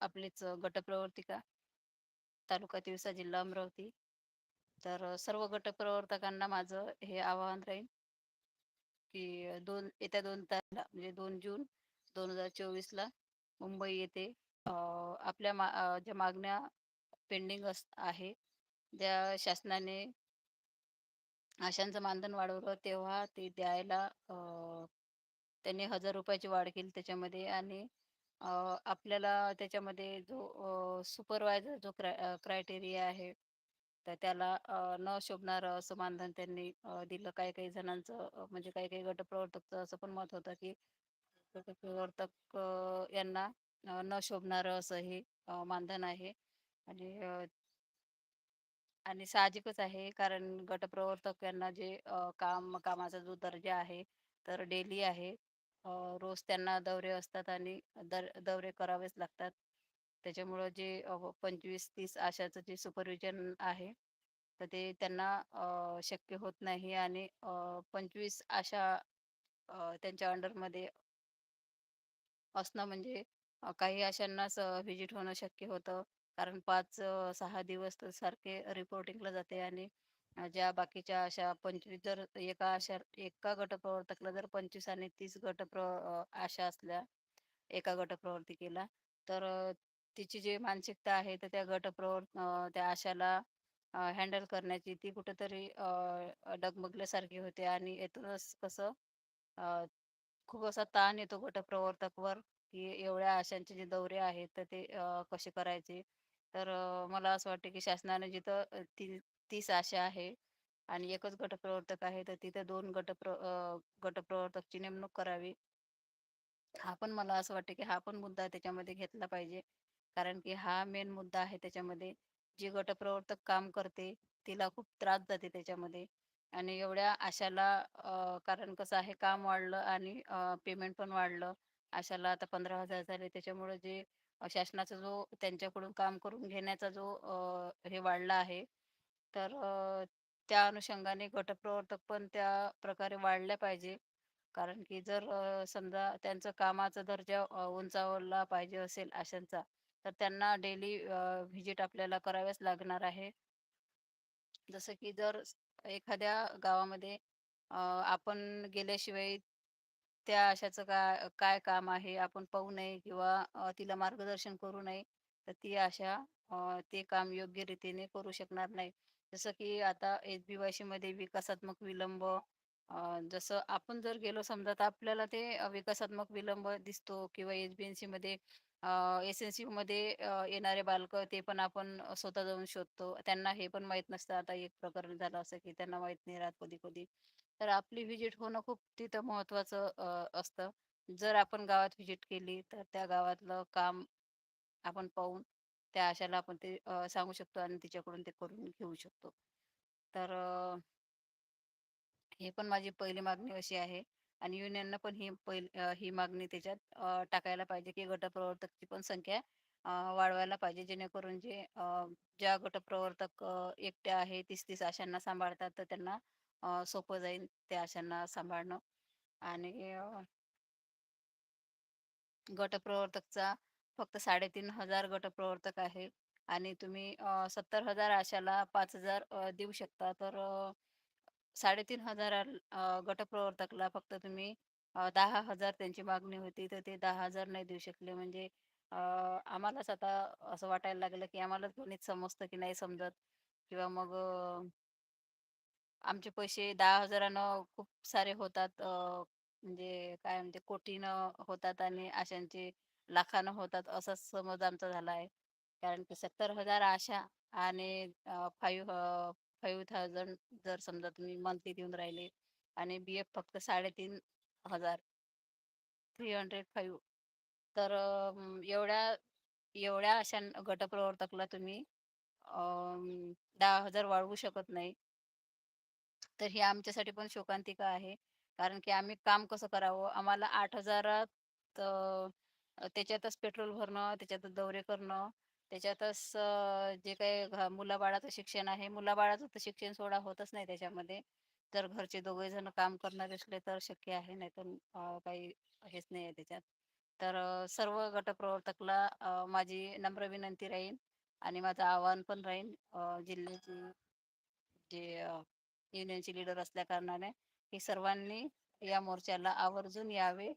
आपलीच गटप्रवर्तिका, तालुका तिवसा, जिल्हा अमरावती. तर सर्व गटप्रवर्तकांना माझं हे आवाहन राहील, की दोन येत्या दोन तारखेला म्हणजे दोन जून 2024ला मुंबई येथे आपल्या मा ज्या मागण्या पेंडिंग अस आहे, ज्या शासनाने आशांचं मानधन वाढवलं तेव्हा ते द्यायला त्यांनी हजार रुपयाची वाढ केली त्याच्यामध्ये आणि अ, आपल्याला त्याच्यामध्ये जो अ, सुपरवायझर जो क्राय क्रायटेरिया आहे, तर त्याला अ, न शोभणारं असं मानधन त्यांनी अ, दिलं. काही-काही जणांचं अ, म्हणजे काही-काही गटप्रवर्तकचं असं पण मत होतं, की गटप्रवर्तक अ, यांना अ, न शोभणारं असं हे अ, मानधन आहे आणि अ, आणि साहजिकच आहे कारण गटप्रवर्तक यांना जे अ, काम कामाचा जो दर्जा आहे, तर डेली आहे. रोज त्यांना दौरे असतात आणि दर दौरे करावेच लागतात. त्याच्यामुळं जे पंचवीस तीस आशाचं जे सुपरविजन आहे, तर ते त्यांना शक्य होत नाही आणि पंचवीस आशा त्यांच्या अंडरमध्ये असणं म्हणजे काही अशांनाच व्हिजिट होणं शक्य होतं. कारण पाच सहा दिवस तर सारखे रिपोर्टिंगला जाते आणि ज्या बाकीच्या अशा 25 जर एका अशा एका गटप्रवर्तकला जर 25 आणि 30 गटप्र प्र आशा असल्या एका गटप्रवर्तिकेला, तर तिची जी मानसिकता आहे, तर त्या गटप्रवर त्या आशाला हँडल करण्याची ती कुठेतरी डगमगल्यासारखी होते आणि येथूनच कसं खूप असा ताण येतो गटप्रवर्तकवर, की एवढ्या आशांचे जे दौरे आहेत, तर ते कसे करायचे. तर मला असं वाटतं, की शासनाने जिथं ती तीस आशा आहे आणि एकच गटप्रवर्तक आहे, तर तिथे दोन गटप्र गटप्रवर्तकची नेमणूक करावी. हा पण मला असं वाटतं, की हा पण मुद्दा त्याच्यामध्ये घेतला पाहिजे. कारण की हा मेन मुद्दा आहे त्याच्यामध्ये. जी गटप्रवर्तक काम करते, तिला खूप त्रास जाते त्याच्यामध्ये आणि एवढ्या आशाला कारण कसं आहे काम वाढलं आणि पेमेंट पण वाढलं. आशाला आता पंधरा हजार झाले. त्याच्यामुळे जे शासनाचा जो त्यांच्याकडून काम करून घेण्याचा जो हे वाढला आहे, तर अ, त्या अनुषंगाने गटप्रवर्तक पण त्या प्रकारे वाढल्या पाहिजे. कारण की जर अ, समजा त्यांचं कामाचा दर्जा अ, उंचावला पाहिजे असेल आशांचा, तर त्यांना डेली अ, व्हिजिट आपल्याला कराव्याच लागणार आहे. जसं की जर एखाद्या गावामध्ये अ, आपण गेल्याशिवाय त्या अशाचं काय काय काम आहे आपण पाहू नये किंवा अ, तिला मार्गदर्शन करू नये, तर ती आशा अ, ते काम योग्य रीतीने करू शकणार नाही. जसं की आता एच बी वाय सी विकासात्मक विलंब जसं आपण जर गेलो समजा तर आपल्याला ते विकासात्मक विलंब दिसतो किंवा एच बी एन सी मध्ये एस एन सी मध्ये येणारे बालक ते पण आपण स्वतः जाऊन शोधतो. त्यांना हे पण माहीत नसतं. आता एक प्रकरण झालं असं की त्यांना माहीत नाही राहत कधी-कधी. तर आपली व्हिजिट होणं खूप तिथं महत्वाचं असतं. जर आपण गावात व्हिजिट केली तर त्या गावातलं काम आपण पाहून त्या आशाला आपण ते सांगू शकतो आणि तिच्याकडून ते करून घेऊ शकतो. तर हे पण माझी पहिली मागणी अशी आहे आणि युनियननं पण ही पहिली ही मागणी त्याच्यात टाकायला पाहिजे, की गटप्रवर्तकची पण संख्या वाढवायला पाहिजे. जेणेकरून जे ज्या गटप्रवर्तक एकट्या आहे तीस तीस आशांना सांभाळतात, तर त्यांना सोपं जाईल त्या आशांना सांभाळणं आणि गटप्रवर्तकचा फक्त 3,500 गटप्रवर्तक आहे आणि तुम्ही सत्तर हजार आशाला पाच हजार देऊ शकता. तर साडेतीन हजार गटप्रवर्तकला फक्त तुम्ही दहा हजार त्यांची मागणी होती, तर ते दहा हजार नाही देऊ शकले. म्हणजे आम्हालाच आता असं वाटायला लागलं, की आम्हालाच गणित समजतं की नाही समजत किंवा मग आमचे पैसे दहा हजारानं खूप सारे होतात. म्हणजे काय म्हणते कोटीनं होतात आणि आशांचे लाखानं होतात असा समज आमचा झाला आहे. कारण की 70,000 आशा आणि फाईव्ह फाईव्ह थाउजंड जर समजा तुम्ही मंथली देऊन राहिले आणि बी-एफ फक्त 3,500 305 तर एवढ्या एवढ्या अशा गटप्रवर्तकला तुम्ही दहा हजार वाढवू शकत नाही. तर हे आमच्यासाठी पण शोकांतिका आहे. कारण की आम्ही काम कसं करावं? आम्हाला आठ हजारात त्याच्यातच पेट्रोल भरणं, त्याच्यातच दौरे करणं, त्याच्यातच जे काही मुलाबाळाचं शिक्षण आहे, मुलाबाळाचं तर शिक्षण सोडा होतच नाही त्याच्यामध्ये. जर घरचे दोघे जण काम करणारे असले तर शक्य आहे, नाही तर काही हेच नाही आहे त्याच्यात. तर सर्व गटप्रवर्तकला माझी नम्र विनंती राहील आणि माझं आवाहन पण राहील जिल्ह्याची जे युनियनचे लीडर असल्या कारणाने की सर्वांनी या मोर्चाला आवर्जून यावे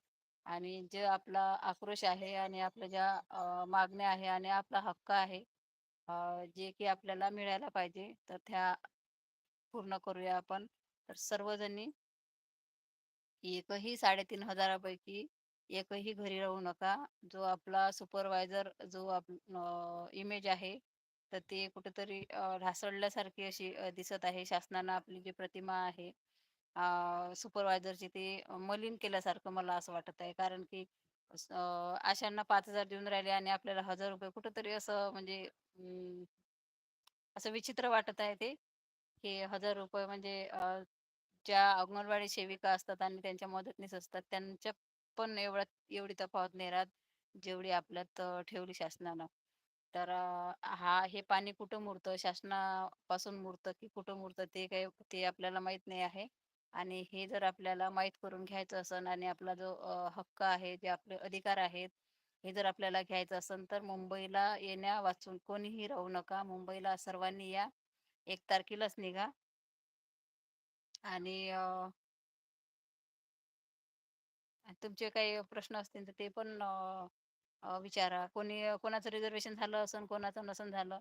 आणि जे आपला आक्रोश आहे आणि आपल्या ज्या मागण्या आहे आणि आपला हक्क आहे जे की आपल्याला मिळायला पाहिजे तर त्या पूर्ण करूया आपण. तर सर्वजणी एकही साडेतीन हजारापैकी एकही घरी राहू नका. जो आपला सुपरवायझर जो आप इमेज आहे तर ते कुठेतरी ढासळल्यासारखी अशी दिसत आहे. शासनानं आपली जी प्रतिमा आहे सुपरवायझरची ते मलिन केल्यासारखं मला असं वाटत आहे. कारण की अशांना आशांना पाच हजार देऊन राहिले आणि आपल्याला हजार रुपये कुठंतरी असं म्हणजे अं, असं विचित्र वाटत आहे ते. की हजार रुपये म्हणजे ज्या अंगणवाडी सेविका असतात आणि त्यांच्या मदतनीस असतात त्यांच्या पण एवढ्या एवढी तफावत नाही राहत जेवढी आपल्यात ठेवली शासनानं. तर हा हे पाणी कुठं मुरतं? शासनापासून मुरतं की कुठं मुरतं? ते काही ते आपल्याला माहीत नाही आहे. आणि हे जर आपल्याला माहीत करून घ्यायचं असेल आणि आपला जो हक्क आहे जे आपले अधिकार आहेत हे जर आपल्याला घ्यायचं असेल तर मुंबईला येण्या वाचून कोणीही राहू नका मुंबईला सर्वांनी या एक तारखेलाच निघा आणि तुमचे काही प्रश्न असतील तर ते पण विचारा. कोणी कोणाचं रिझर्वेशन झालं असेल, कोणाचं नसन झालं,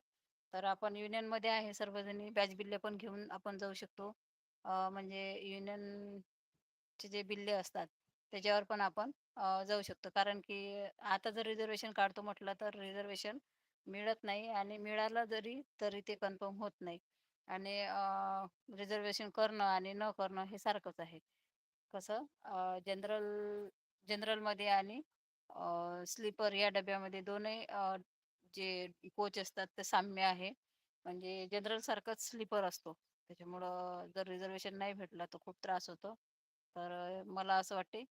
तर आपण युनियनमध्ये आहे सर्वजणी बॅच बिल्ले पण घेऊन आपण जाऊ शकतो. म्हणजे युनियनचे जे बिल्ले असतात, त्याच्यावर पण आपण जाऊ शकतो. कारण की आता जर रिझर्वेशन काढतो म्हटलं, तर रिझर्वेशन मिळत नाही आणि मिळालं जरी, तरी ते कन्फर्म होत नाही. आणि रिझर्वेशन करणं आणि न करणं हे सारखंच आहे. कसं जनरल जनरलमध्ये आणि स्लीपर या डब्यामध्ये दोन्ही जे कोच असतात ते साम्य आहे. म्हणजे जनरल सारखंच स्लीपर असतो. त्याच्यामुळं जर रिझर्वेशन नाही भेटलं तर खूप त्रास होतो. तर मला असं वाटते,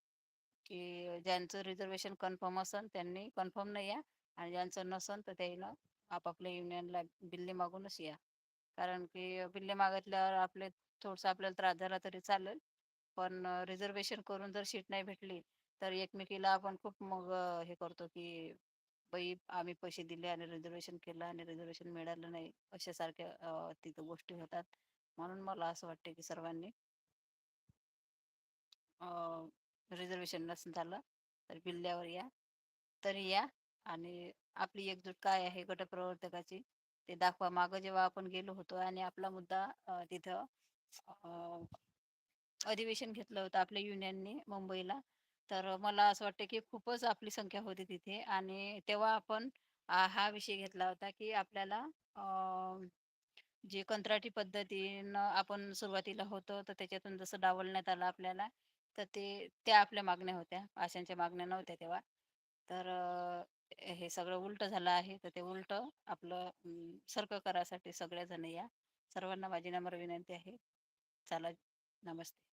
की ज्यांचं रिझर्वेशन कन्फर्म असेल त्यांनी कन्फर्म नाही या आणि ज्यांचं नसेल तर त्यानं आपापल्या युनियनला बिल्ले मागूनच या. कारण की बिल्ले मागितल्यावर आपले थोडंसं आपल्याला त्रास झाला तरी चालेल. पण रिझर्वेशन करून जर सीट नाही भेटली, तर एकमेकीला आपण खूप मग हे करतो की बाई आम्ही पैसे दिले आणि रिझर्वेशन केलं आणि रिझर्वेशन मिळालं नाही. अशा सारख्या तिथं गोष्टी होतात. म्हणून मला असं वाटतं की सर्वांनी रिझर्वेशन नसेल झालं, तर किल्ल्यावर या. तरी या आणि आपली एकजूट काय आहे गटप्रवर्तकाची ते दाखवा. मागं जेव्हा आपण गेलो होतो आणि आपला मुद्दा तिथं अधिवेशन घेतलं होतं आपल्या युनियनने मुंबईला. तर मला असं वाटतं की खूपच आपली संख्या होती तिथे आणि तेव्हा आपण हा विषय घेतला होता की आपल्याला जे कंत्राटी पद्धतीनं आपण सुरुवातीला होतो, तर त्याच्यातून जसं डावलण्यात आलं आपल्याला, तर ते त्या आपल्या मागण्या होत्या. आशांच्या मागण्या नव्हत्या तेव्हा. तर अ, हे सगळं उलटं झालं आहे. तर ते उलटं आपलं सर्क सरकं करायसाठी सगळेजण या. सर्वांना माझी नम्र विनंती आहे. चला, नमस्ते.